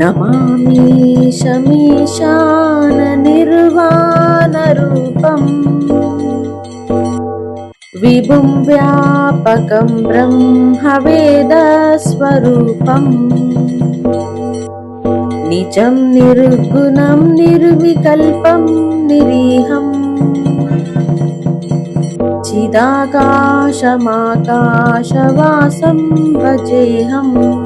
నమామి శమీశాన నిర్వాణరూపం విభుం వ్యాపకం బ్రహ్మవేదస్వరూపం నిజం నిర్గుణం నిర్వికల్పం నిరీహం. చిదాకాశమాకాశవాసం భజేహం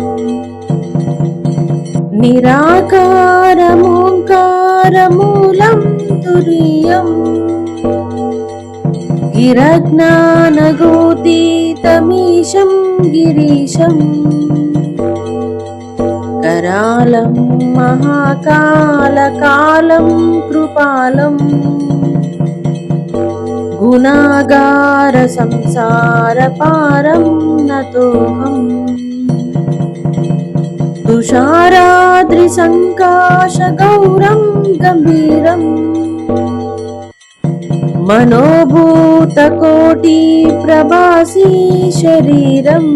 నిరాకారమోంకారమూలం తురీయం గిరజ్ఞానగోతీతమీశం గిరీశం करालं महाकालकालं कृपालं गुणागारसंसारपारं नतोऽहम् तुषाराद्रिसङ्काशगौरं गम्भीरम् मनोभूतकोटिप्रभासी शरीरम्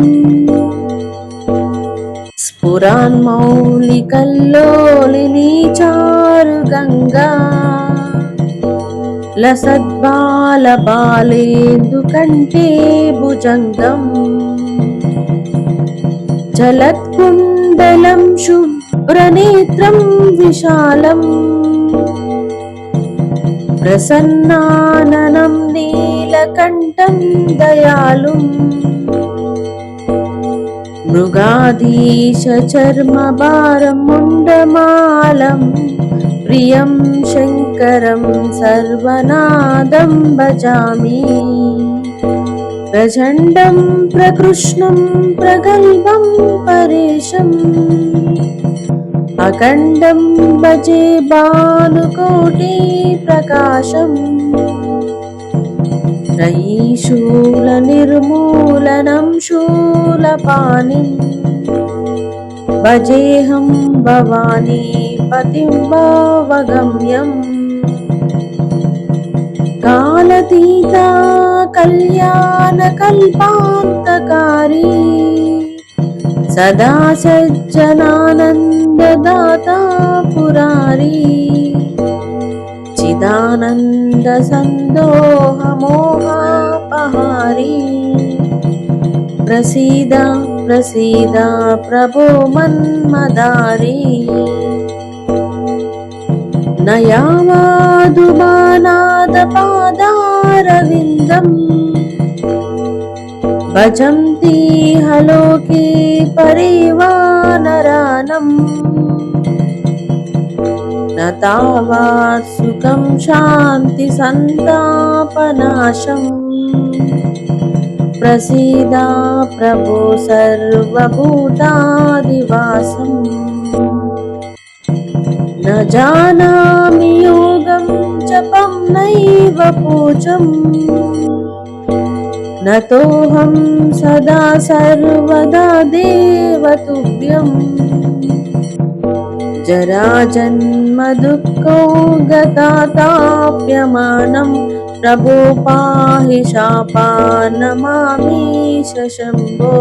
स्फुरान्मौलिकल्लोलिनी चारुगङ्गा लसद्बालबालेन्दुकण्ठे भुजङ्गम् चलत्कुण्ड मण्डलं शुभ्रनेत्रं विशालम् प्रसन्नाननं नीलकण्ठं दयालुम् मृगाधीशचर्मभारमुण्डमालम् प्रियं शङ्करं सर्वनादं भजामि प्रचण्डं प्रकृष्णं प्रगल्भं परेशम् अखण्डं भजे भानुकोटिप्रकाशम् त्रयीशूलनिर्मूलनं शूलपाणिम् भजेऽहं भवानी पतिं भावगम्यम् कालतीता कल्याणकल्पान्तकारी सदा सज्जनानन्ददाता पुरारी चिदानन्दसन्दोहमोहापहारी प्रसीद प्रसीद प्रभो मन्मदारी नयावादुमानादपादारविन्दम् भजन्ति हलोके परिवानरानम् न तावात् सुखं शान्तिसन्तापनाशम् प्रसीदा प्रभो सर्वभूतादिवासम् न जानामि योगं जपं नैव पूजम् नतोऽहं सदा सर्वदा देवतुभ्यम् जराजन्मदुःखो गताताप्यमानं प्रभो पाहि शापान्नमामि शम्भो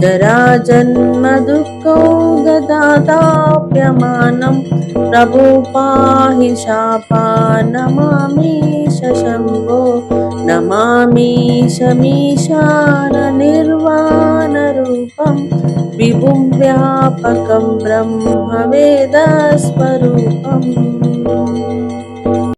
जराजन्मदुःखो गताताप्यमानं प्रभो पाहि शापान्नमामि शम्भो नमामि शमीशाननिर्वाणरूपं विभुं व्यापकं ब्रह्मवेदस्वरूपम्